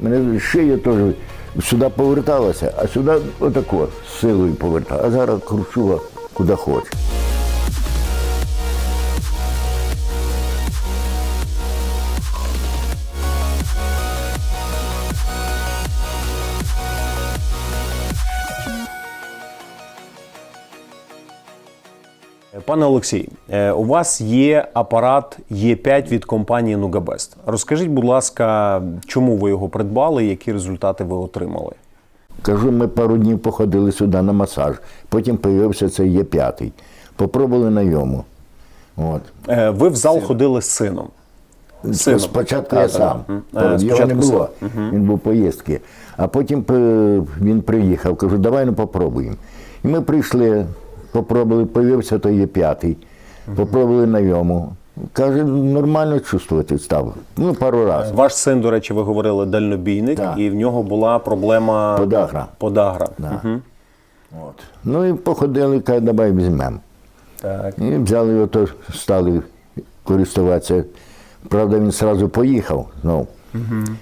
Мене шия теж сюди поверталася, а сюди отако з силою повертала. А зараз кручула куди хочу. Пане Олексій, е, у вас є апарат Е5 від компанії Нугабест. Розкажіть, будь ласка, чому ви його придбали і які результати ви отримали? Кажу, ми пару днів походили сюди на масаж. Потім з'явився цей є п'ятий. Попробували на йому. От. Е, Ви в зал ходили з сином. Сином. Спочатку А, я сам. Мгм. Його Е, не спочатку було. Він був поїздки. А потім е, він приїхав. Кажу, давай ну попробуємо. І ми прийшли, попробували, появився той є п'ятий. Попробували на йому. Каже, нормально чувствувати став. Ну, пару разів. Ваш син, до речі, ви говорили дальнобійник, Так. і в нього була проблема Подагра. Подагра. Мгм. От. Ну і походили, каже, давай візьмемо. Так. І взяли його, то стали користуватися. Правда, він одразу поїхав знову.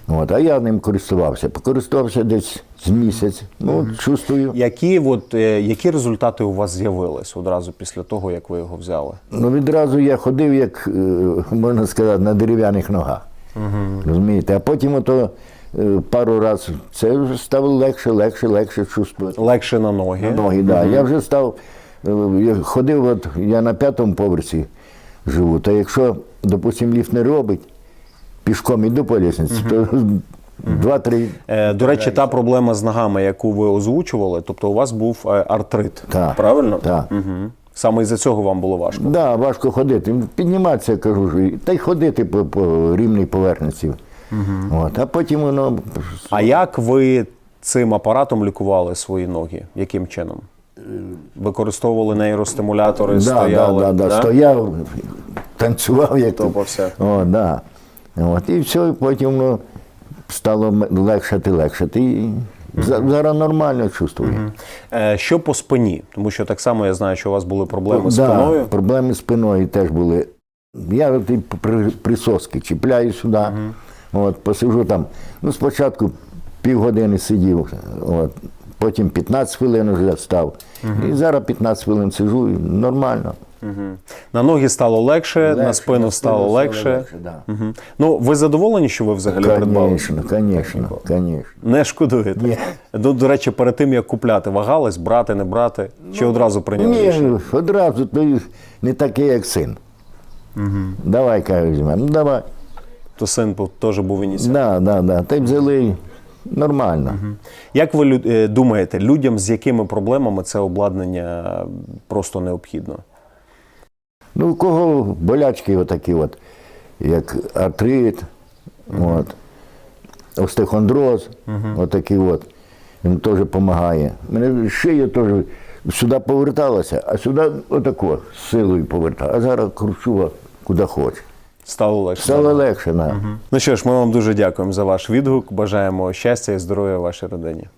От, а я ним користувався. Покористувався десь з місяць. Ну, чувствую. Які, от, е, які результати у вас з'явились одразу після того, як ви його взяли? Ну, відразу я ходив, як, е, можна сказати, на дерев'яних ногах. Розумієте? А потім ото е, пару разів це вже стало легше, легше, легше чувствувати. Легше на ноги. Ноги, да. Я вже став, я ходив, от, я на п'ятому поверсі живу, то якщо, допустим, ліфт не робить, пішком іду по лісниці, то два-три. Е, До речі, та проблема з ногами, яку ви озвучували, тобто у вас був е, артрит. Так. Правильно? Так. Угу. Саме із-за цього вам було важко. Да, важко ходити. Підніматися, кажу, і- та й ходити по, по рівній поверхності. От. А потім воно А як ви цим апаратом лікували свої ноги? Яким чином? Використовували нейростимулятори, да, стояли? да, да, да, да? стояв, танцював, як. Топався. О, да. От, і все, і потім воно стало легшати, легшати. І за- зараз нормально чувствую. Е, Що по спині? Тому що так само я знаю, що у вас були проблеми з Да, спиною. Проблеми з спиною теж були. Я при, присоски чіпляю сюди, от, посижу там. Ну, спочатку півгодини сидів, от, потім 15 хвилин вже став. І зараз 15 хвилин сижу, і нормально. Мгм. На ноги стало легше, на спину стало легше. да. Мгм. Ну, ви задоволені, що ви взагалі придбали? Звісно, звісно, звісно. Не шкодуєте. Ні. До, до речі, перед тим як купляти, вагались, брати, не брати, чи одразу прийняли рішення? Ні, одразу то не такий, як син. Давай, каже, візьмемо. Ну давай. То син теж був ініціатор. Да, да, да. Та й взяли нормально. Як ви е, думаєте, людям з якими проблемами це обладнання просто необхідно? Ну, у кого болячки отакі, от, як артрит, от, остеохондроз, отакі от. Він теж допомагає. Мене шия теж сюди поверталася, а сюди отако з силою повертала. А зараз кручу куди хочу. Стало легше. Стало легше. Да. Ну що ж, ми вам дуже дякуємо за ваш відгук. Бажаємо щастя і здоров'я вашій родині.